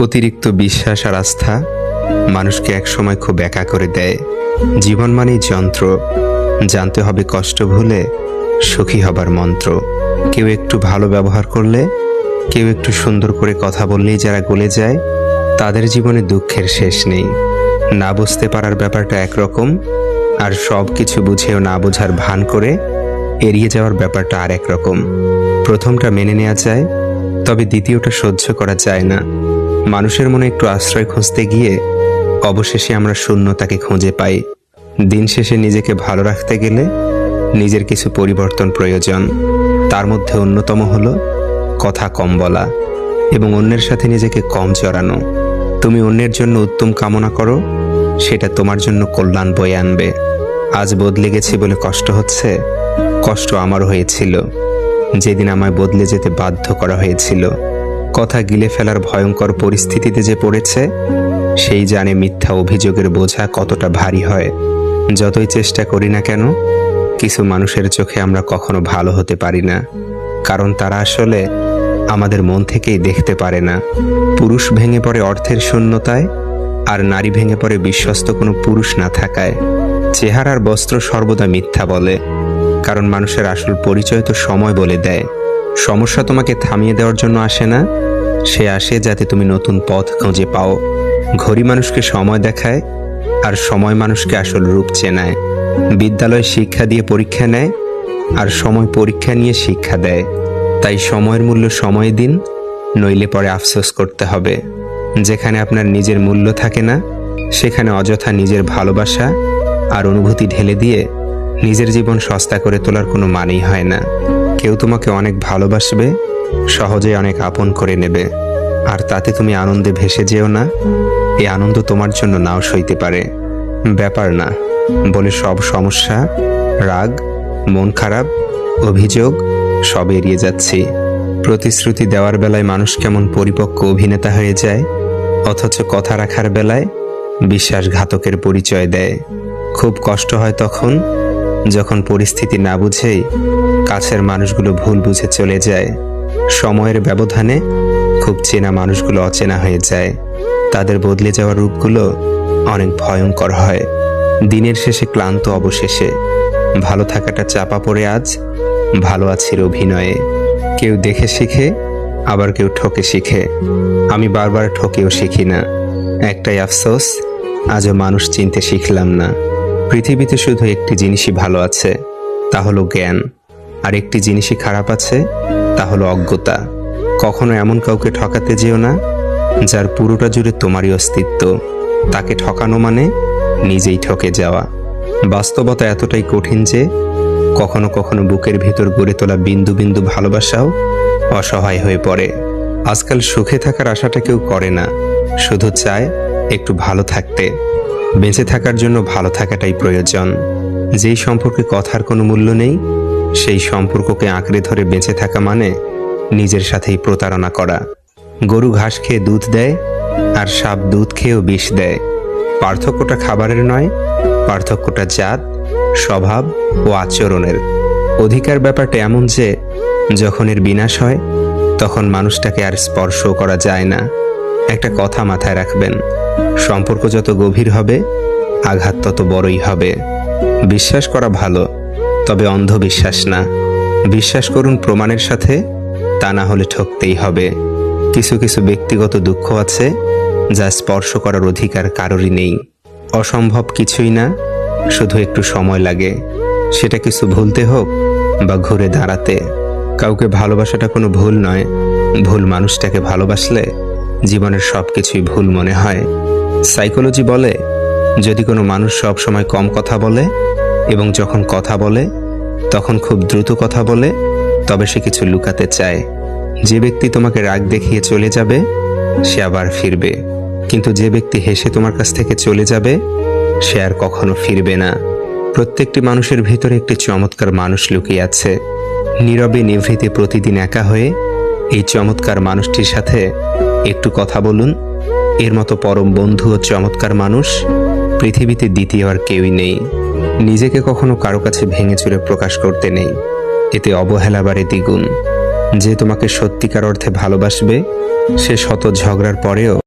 অতিরিক্ত বিশ্বাস আর আস্থা মানুষকে একসময় খুব একা করে দেয়। জীবন মানেই যন্ত্র। জানতে হবে কষ্ট ভুলে সুখী হবার মন্ত্র। কেউ একটু ভালো ব্যবহার করলে, কেউ একটু সুন্দর করে কথা বললেই যারা গলে যায়, তাদের জীবনে দুঃখের শেষ নেই। না বুঝতে পারার ব্যাপারটা একরকম, আর সব কিছু বুঝেও না বোঝার ভান করে এড়িয়ে যাওয়ার ব্যাপারটা আর রকম প্রথমটা মেনে নেওয়া যায়, তবে দ্বিতীয়টা সহ্য করা যায় না। মানুষের মনে একটু আশ্রয় খুঁজতে গিয়ে অবশেষে আমরা শূন্যতাকে খুঁজে পাই। দিন শেষে নিজেকে ভালো রাখতে গেলে নিজের কিছু পরিবর্তন প্রয়োজন। তার মধ্যে অন্যতম হলো কথা কম বলা এবং অন্যের সাথে নিজেকে কম জড়ানো। তুমি অন্যের জন্য উত্তম কামনা করো, সেটা তোমার জন্য কল্যাণ বয়ে আনবে। আজ বদলে গেছি বলে কষ্ট হচ্ছে, কষ্ট আমার হয়েছিল। যেদিন আমায় বদলে যেতে বাধ্য করা হয়েছিল। কথা গিলে ফেলার ভয়ঙ্কর পরিস্থিতিতে যে পড়েছে, সেই জানে মিথ্যা অভিযোগের বোঝা কতটা ভারী হয়। যতই চেষ্টা করি না কেন, কিছু মানুষের চোখে আমরা কখনো ভালো হতে পারি না। কারণ তারা আসলে আমাদের মন থেকেই দেখতে পারে না। পুরুষ ভেঙে পড়ে অর্থের শূন্যতায়, আর নারী ভেঙে পড়ে বিশ্বস্ত কোনো পুরুষ না থাকায়। চেহারার বস্ত্র সর্বদা মিথ্যা বলে, কারণ মানুষের আসল পরিচয় তো সময় বলে দেয়। সমস্যা তোমাকে থামিয়ে দেওয়ার জন্য আসে না সে আসে যাতে তুমি নতুন পথ খুঁজে পাও। ঘড়ি মানুষকে সময় দেখায় আর সময় মানুষকে আসল রূপ চেনায়। বিদ্যালয় শিক্ষা দিয়ে পরীক্ষা নেয় আর সময় পরীক্ষা নিয়ে শিক্ষা দেয়। তাই সময়ের মূল্য সময় দিন, নইলে পরে আফসোস করতে হবে। যেখানে আপনার নিজের মূল্য থাকে না, সেখানে অযথা নিজের ভালোবাসা আর অনুভূতি ঢেলে দিয়ে নিজের জীবন সস্তা করে তোলার কোনো মানেই হয় না। কেউ তোমাকে অনেক ভালোবাসবে সহজে অনেক আপন করে নেবে। আর তাতে তুমি আনন্দে ভেসে যেও না। এই আনন্দ তোমার জন্য নাও সইতে পারে। ব্যাপার না। বলে সব সমস্যা, রাগ, মন খারাপ, অভিযোগ, সব এড়িয়ে যাচ্ছি। প্রতিশ্রুতি দেওয়ার বেলায় মানুষ কেমন পরিপক্ক অভিনেতা হয়ে যায়, অথচ কথা রাখার বেলায় বিশ্বাসঘাতকের পরিচয় দেয়। খুব কষ্ট হয় তখন, যখন পরিস্থিতি না বুঝেই কাছের মানুষগুলো ভুল বুঝে চলে যায়। সময়ের ব্যবধানে খুব চেনা মানুষগুলো অচেনা হয়ে যায়। তাদের বদলে যাওয়া রূপগুলো অনেক ভয়ঙ্কর হয়। দিনের শেষে ক্লান্ত অবশেষে। ভালো থাকাটা চাপা পড়ে আজ, ভালো আছির অভিনয়ে। কেউ দেখে শিখে, আবার কেউ ঠকে শিখে। আমি বারবার ঠকেও শিখি না। একটাই আফসোস, আজও মানুষ চিনতে শিখলাম না। পৃথিবীতে শুধু একটি জিনিসই ভালো আছে, তা হলো জ্ঞান। আর একটি জিনিসই খারাপ আছে তা হলো অজ্ঞতা। কখনো এমন কাউকে ঠকাতে যেও না, যার পুরোটা জুড়ে তোমারই অস্তিত্ব। তাকে ঠকানো মানে নিজেই ঠকে যাওয়া। বাস্তবতা এতটাই কঠিন যে কখনো কখনো বুকের ভিতর গড়ে তোলা বিন্দু বিন্দু ভালোবাসাও অসহায় হয়ে পড়ে। আজকাল সুখে থাকার আশাটা কেউ করে না, শুধু চায় একটু ভালো থাকতে। বেঁচে থাকার জন্য ভালো থাকাটাই প্রয়োজন। যেই সম্পর্কে কথার কোনো মূল্য নেই সেই সম্পর্ককে আঁকড়ে ধরে বেঁচে থাকা মানে নিজের সাথেই প্রতারণা করা। গরু ঘাস খেয়ে দুধ দেয় আর সাপ দুধ খেয়েও বিষ দেয়। পার্থক্যটা খাবারের নয়, পার্থক্যটা জাত, স্বভাব ও আচরণের। অধিকার ব্যাপারটা এমন যে, যখন এর বিনাশ হয়, তখন মানুষটাকে আর স্পর্শ করা যায় না। একটা কথা মাথায় রাখবেন, সম্পর্ক যত গভীর হবে, আঘাত তত বড়ই হবে। বিশ্বাস করা ভালো। তবে অন্ধবিশ্বাস না। বিশ্বাস করুন প্রমাণের সাথে, তা না হলে ঠকতেই হবে। কিছু কিছু ব্যক্তিগত দুঃখ আছে, যা স্পর্শ করার অধিকার কারোরই নেই। অসম্ভব কিছুই না, শুধু একটু সময় লাগে। সেটা কিছু ভুলতে হোক বা ঘুরে দাঁড়াতে। কাউকে ভালোবাসাটা কোনো ভুল নয়। ভুল মানুষটাকে ভালোবাসলে জীবনের সব কিছুই ভুল মনে হয়। সাইকোলজি বলে, যদি কোনো মানুষ সব সময় কম কথা বলে এবং যখন কথা বলে, তখন খুব দ্রুত কথা বলে, তবে সে কিছু লুকাতে চায়। যে ব্যক্তি তোমাকে রাগ দেখিয়ে চলে যাবে, সে আবার ফিরবে। কিন্তু যে ব্যক্তি হেসে তোমার কাছ থেকে চলে যাবে, সে আর কখনো ফিরবে না। প্রত্যেকটি মানুষের ভিতরে একটি চমৎকার মানুষ লুকিয়ে আছে। নীরবে নিভৃতে প্রতিদিন একা হয়ে, এই চমৎকার মানুষটির সাথে একটু কথা বলুন। এর মতো পরম বন্ধু ও চমৎকার মানুষ পৃথিবীতে দ্বিতীয় আর কেউই নেই। নিজেকে কখনো কারও কাছে ভেঙে চুরে প্রকাশ করতে নেই। এতে অবহেলা বাড়ে দ্বিগুণ। যে তোমাকে সত্যিকার অর্থে ভালোবাসবে, সে শত ঝগড়ার পরেও